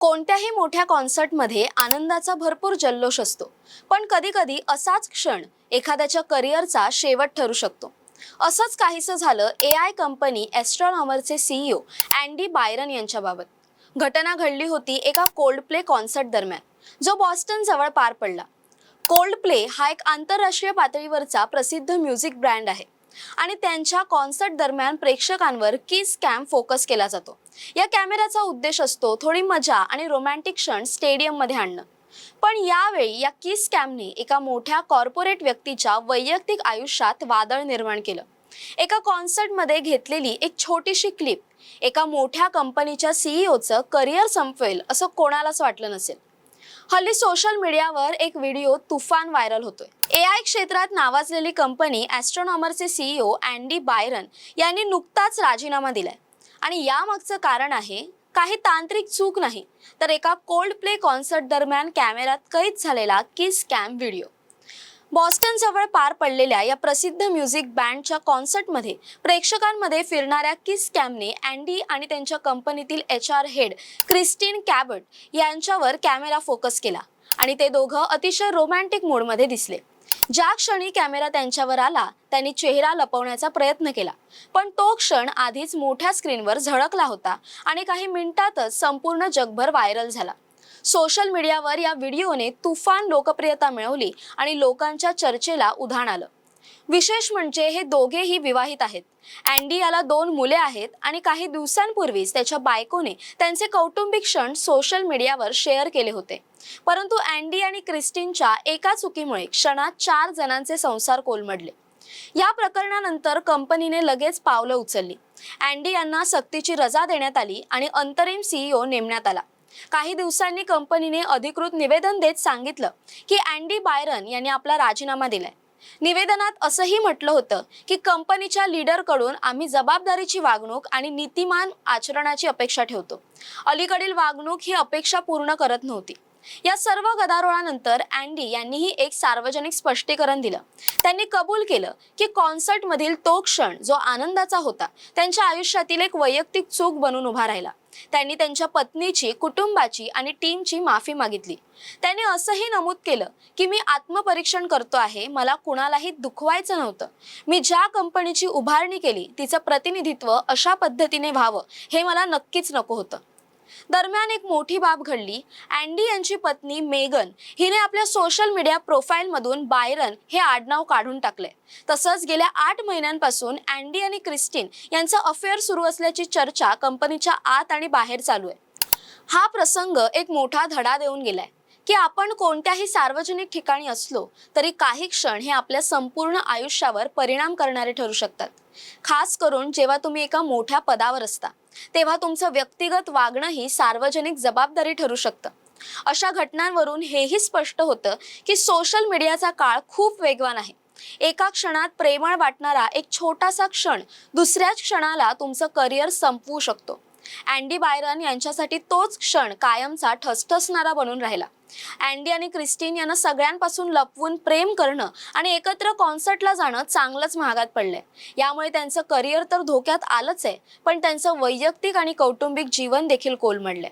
कोणत्याही मोठ्या कॉन्सर्टमध्ये आनंदाचा भरपूर जल्लोष असतो. पण कधीकधी असाच क्षण एखाद्याच्या करिअरचा शेवट ठरू शकतो. असंच काहीसं झालं ए आय कंपनी ॲस्ट्रॉनॉमरचे सीईओ अँडी बायरन यांच्याबाबत. घटना घडली होती एका कोल्ड प्ले कॉन्सर्ट दरम्यान. जो बॉस्टन जवळ पार पडला. कोल्ड प्ले हा एक आंतरराष्ट्रीय पातळीवरचा प्रसिद्ध म्युझिक ब्रँड आहे. आणि त्यांच्या कॉन्सर्ट दरम्यान प्रेक्षकांवर किस कॅम फोकस केला जातो. या कॅमेऱ्याचा उद्देश असतो थोडी मजा आणि रोमॅन्टिक क्षण स्टेडियममध्ये आणणं. पण यावेळी या किस कॅमने एका मोठ्या कॉर्पोरेट व्यक्तीच्या वैयक्तिक आयुष्यात वादळ निर्माण केलं. एका कॉन्सर्टमध्ये घेतलेली एक छोटीशी क्लिप एका मोठ्या कंपनीच्या सीईओचं करिअर संपवेल असं कोणालाच वाटलं नसेल. हल्ली सोशल मीडियावर एक व्हिडिओ तुफान व्हायरल होतोय. ए आय क्षेत्रात नावाजलेली कंपनी ॲस्ट्रॉनॉमरचे सीईओ अँडी बायरन यांनी नुकताच राजीनामा दिलाय. आणि यामागचं कारण आहे काही तांत्रिक चूक नाही तर एका कोल्ड प्ले कॉन्सर्ट दरम्यान कॅमेऱ्यात कैद झालेला किस कॅम व्हिडिओ बॉस्टन जवळ पार पडलेल्या या प्रसिद्ध म्युझिक बँडच्या कॉन्सर्टमध्ये प्रेक्षकांमध्ये फिरणाऱ्या किस कॅमने अँडी आणि त्यांच्या कंपनीतील H R head Kristin Cabot यांच्यावर कॅमेरा फोकस केला आणि ते दोघं अतिशय रोमॅन्टिक मोडमध्ये दिसले. ज्या क्षणी कॅमेरा त्यांच्यावर आला त्यांनी चेहरा लपवण्याचा प्रयत्न केला. पण तो क्षण आधीच मोठ्या स्क्रीनवर झळकला होता आणि काही मिनिटातच संपूर्ण जगभर व्हायरल झाला. सोशल मीडियावर या व्हिडिओने तुफान लोकप्रियता मिळवली आणि लोकांच्या चर्चेला उधाण आलं. विशेष म्हणजे हे दोघेही विवाहित आहेत. अँडी याला दोन मुले आहेत आणि काही दिवसांपूर्वीच त्याच्या बायकोने त्यांचे कौटुंबिक क्षण सोशल मीडियावर शेअर केले होते. परंतु अँडी आणि क्रिस्टिनच्या एका चुकीमुळे क्षणात चार जणांचे संसार कोलमडले. या प्रकरणानंतर कंपनीने लगेच पावलं उचलली. अँडी यांना सक्तीची रजा देण्यात आली आणि अंतरिम सीईओ नेमण्यात आला. काही दिवसांनी कंपनीने अधिकृत निवेदन देत सांगितलं की अँडी बायरन यांनी आपला राजीनामा दिलाय. निवेदनात असंही म्हटलं होतं की कंपनीच्या लीडरकडून आम्ही जबाबदारीची वागणूक आणि नीतिमान आचरणाची अपेक्षा ठेवतो. अलीकडील वागणूक ही अपेक्षा पूर्ण करत नव्हती. या सर्व गदारोळानंतर अँडी यांनीही एक सार्वजनिक स्पष्टीकरण दिलं. त्यांनी कबूल केलं की कॉन्सर्टमधील तो क्षण जो आनंदाचा होता त्यांच्या आयुष्यातील एक वैयक्तिक चूक बनून उभा राहिला. त्यांनी त्यांच्या पत्नीची कुटुंबाची आणि टीमची माफी मागितली. त्यांनी असंही नमूद केलं की मी आत्मपरीक्षण करतो आहे मला कुणालाही दुखवायचं नव्हतं. मी ज्या कंपनीची उभारणी केली तिचं प्रतिनिधित्व अशा पद्धतीने व्हावं हे मला नक्कीच नको होतं. दरम्यान एक मोठी बाब घडली. अँडी यांची पत्नी मेगन हिने आपल्या सोशल मीडिया प्रोफाईलमधून बायरन हे आडनाव काढून टाकले. तसंच गेल्या आठ महिन्यांपासून अँडी आणि क्रिस्टीन यांचं अफेअर सुरू असल्याची चर्चा कंपनीच्या आत आणि बाहेर चालू आहे. हा प्रसंग एक मोठा धडा देऊन गेलाय. की आपण कोणत्याही सार्वजनिक ठिकाणी असलो तरी काही क्षण हे आपल्या संपूर्ण आयुष्यावर परिणाम करणारे ठरू शकतात. खास करून जेव्हा तुम्ही एका मोठ्या पदावर असता तेव्हा तुमचं व्यक्तिगत वागणंही सार्वजनिक जबाबदारी ठरू शकतं. अशा घटनांवरून हेही स्पष्ट होतं की सोशल मीडियाचा काळ खूप वेगवान आहे. एका क्षणात प्रेमळ वाटणारा एक छोटासा क्षण दुसऱ्याच क्षणाला तुमचं करिअर संपवू शकतो. अँडी बायरन यांच्यासाठी तोच क्षण कायमचा ठसठसणारा बनून राहिला. अँडी आणि क्रिस्टीन यांना सगळ्यांपासून लपवून प्रेम करणं आणि एकत्र कॉन्सर्टला जाणं चांगलंच महागात पडलंय. यामुळे त्यांचं करिअर तर धोक्यात आलंच आहे पण त्यांचं वैयक्तिक आणि कौटुंबिक जीवन देखील कोलमडलंय.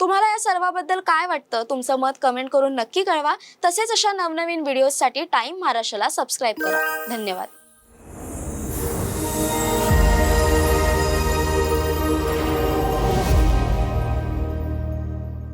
तुम्हाला या सर्वाबद्दल काय वाटतं? तुमचं मत कमेंट करून नक्की कळवा. तसेच अशा नवनवीन व्हिडिओजसाठी टाइम महाराष्ट्राला सबस्क्राईब करा. धन्यवाद.